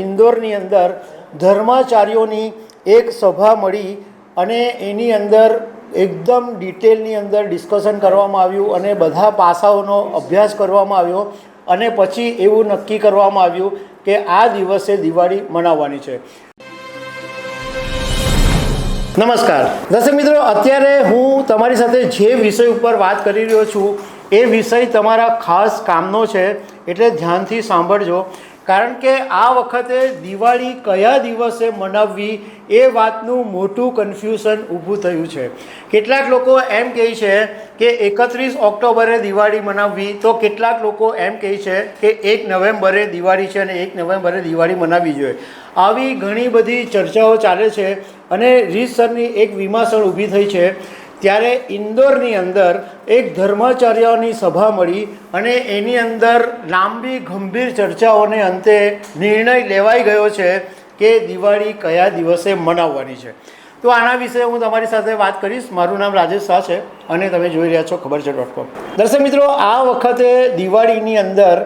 ઇન્દોરની અંદર ધર્માચાર્યોની એક સભા મળી અને એની અંદર એકદમ ડિટેલની અંદર ડિસ્કશન કરવામાં આવ્યું અને બધા પાસાઓનો અભ્યાસ કરવામાં આવ્યો અને પછી એવું નક્કી કરવામાં આવ્યું કે આ દિવસે દિવાળી મનાવવાની છે. નમસ્કાર. દર્શક મિત્રો, અત્યારે હું તમારી સાથે જે વિષય ઉપર વાત કરી રહ્યો છું, એ વિષય તમારા ખાસ કામનો છે, એટલે ધ્યાનથી સાંભળજો. કારણ કે આ વખતે દિવાળી કયા દિવસે મનાવવી એ વાતનું મોટું કન્ફ્યુઝન ઊભું થયું છે. કેટલાક લોકો એમ કહે છે કે એકત્રીસ ઓક્ટોબરે દિવાળી મનાવવી, તો કેટલાક લોકો એમ કહે છે કે એક નવેમ્બરે દિવાળી છે અને એક નવેમ્બરે દિવાળી મનાવવી જોઈએ. આવી ઘણી બધી ચર્ચાઓ ચાલે છે અને રીતસરની એક વિમાસણ ઊભી થઈ છે. ત્યારે ઇન્દોરની અંદર એક ધર્માચાર્યની સભા મળી અને એની અંદર લાંબી, ગંભીર ચર્ચાઓને અંતે નિર્ણય લેવાઈ ગયો છે કે દિવાળી કયા દિવસે મનાવવાની છે. તો આના વિશે હું તમારી સાથે વાત કરીશ. મારું નામ રાજેશ શાહ છે અને તમે જોઈ રહ્યા છો ખબર છે ડોટ કોમ દર્શક મિત્રો, આ વખતે દિવાળીની અંદર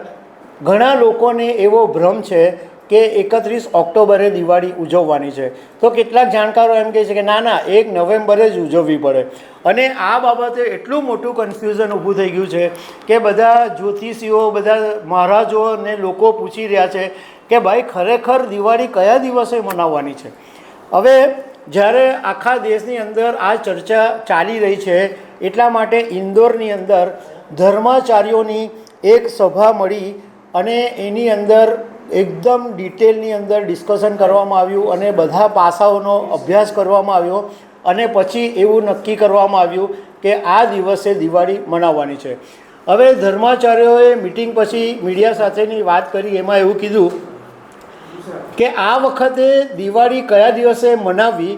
ઘણા લોકોને એવો ભ્રમ છે કે એકત્રીસ ઓક્ટોબરે દિવાળી ઉજવવાની છે. તો કેટલાક જાણકારો એમ કહે છે કે ના ના, એક નવેમ્બરે જ ઉજવવી પડે. અને આ બાબતે એટલું મોટું કન્ફ્યુઝન ઊભું થઈ ગયું છે કે બધા જ્યોતિષીઓ, બધા મહારાજો ને લોકો પૂછી રહ્યા છે કે ભાઈ, ખરેખર દિવાળી કયા દિવસે મનાવવાની છે? હવે જ્યારે આખા દેશની અંદર આ ચર્ચા ચાલી રહી છે, એટલા માટે ઇન્દોરની અંદર ધર્માચાર્યોની એક સભા મળી અને એની અંદર એકદમ ડિટેલની અંદર ડિસ્કશન કરવામાં આવ્યું અને બધા પાસાઓનો અભ્યાસ કરવામાં આવ્યો અને પછી એવું નક્કી કરવામાં આવ્યું કે આ દિવસે દિવાળી મનાવવાની છે. હવે ધર્માચાર્યોએ મિટિંગ પછી મીડિયા સાથેની વાત કરી, એમાં એવું કીધું કે આ વખતે દિવાળી કયા દિવસે મનાવવી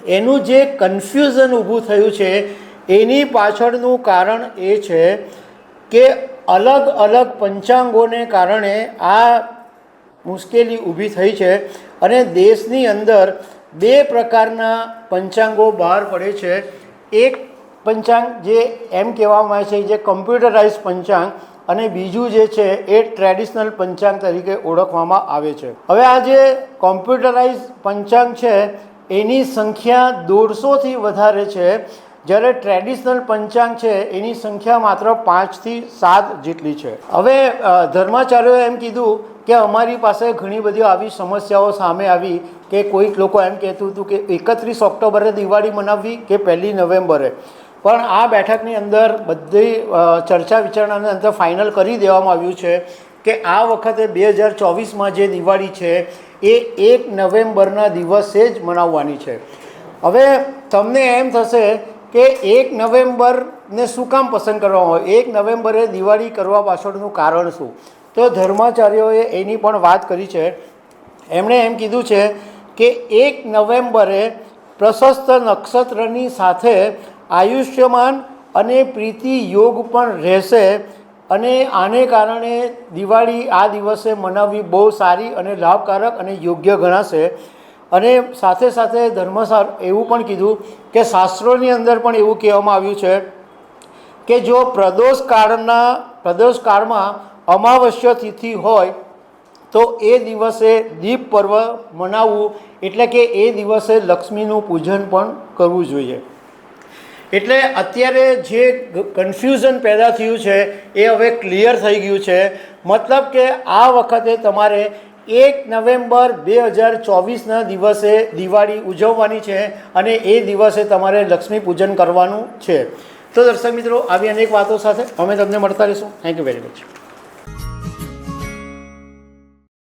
એનું જે કન્ફ્યુઝન ઊભું થયું છે, એની પાછળનું કારણ એ છે કે અલગ અલગ પંચાંગોને કારણે આ મુશ્કેલી ઊભી થઈ છે અને દેશની અંદર બે પ્રકારના પંચાંગો બહાર પડે છે. એક પંચાંગ જે એમ કહેવામાં આવે છે, જે કમ્પ્યુટરાઇઝ પંચાંગ અને બીજું જે છે એ ટ્રેડિશનલ પંચાંગ તરીકે ઓળખવામાં આવે છે. હવે આ જે કોમ્પ્યુટરાઇઝ પંચાંગ છે, એની સંખ્યા દોઢસોથી વધારે છે. જ્યારે ટ્રેડિશનલ પંચાંગ છે, એની સંખ્યા માત્ર પાંચથી સાત જેટલી છે. હવે ધર્માચાર્યોએ એમ કીધું કે અમારી પાસે ઘણી બધી આવી સમસ્યાઓ સામે આવી કે કોઈક લોકો એમ કહેતું હતું કે એકત્રીસ ઓક્ટોબરે દિવાળી મનાવવી કે પહેલી નવેમ્બરે. પણ આ બેઠકની અંદર બધી ચર્ચા વિચારણાની અંદર ફાઇનલ કરી દેવામાં આવ્યું છે કે આ વખતે બે હજાર ચોવીસમાં જે દિવાળી છે એ એક નવેમ્બરના દિવસે જ મનાવવાની છે. હવે તમને એમ થશે કે એક નવેમ્બરને શું કામ પસંદ કરવામાં આવે? એક નવેમ્બરે દિવાળી કરવા પાછળનું કારણ શું? તો ધર્માચાર્યોએ એની પણ વાત કરી છે. એમણે એમ કીધું છે કે એક નવેમ્બરે પ્રશસ્ત નક્ષત્રની સાથે આયુષ્યમાન અને પ્રીતિ યોગ પણ રહેશે અને આને કારણે દિવાળી આ દિવસે મનાવવી બહુ સારી અને લાભકારક અને યોગ્ય ગણાશે. અને સાથે સાથે ધર્મસાર એવું પણ કીધું કે શાસ્ત્રોની અંદર પણ એવું કહેવામાં આવ્યું છે કે જો પ્રદોષ કાળના પ્રદોષ કાળમાં અમાવસ્ય તિથિ હોય તો એ દિવસે દીપ પર્વ મનાવવું એટલે કે એ દિવસે લક્ષ્મીનું પૂજન પણ કરવું જોઈએ. એટલે અત્યારે જે કન્ફ્યુઝન પેદા થયું છે, એ હવે ક્લિયર થઈ ગયું છે. મતલબ કે આ વખતે તમારે એક નવેમ્બર બે હજાર ચોવીસના દિવસે દિવાળી ઉજવવાની છે અને એ દિવસે તમારે લક્ષ્મી પૂજન કરવાનું છે. તો દર્શક મિત્રો, આવી અનેક વાતો સાથે અમે તમને મળતા રહીશું. Thank you very much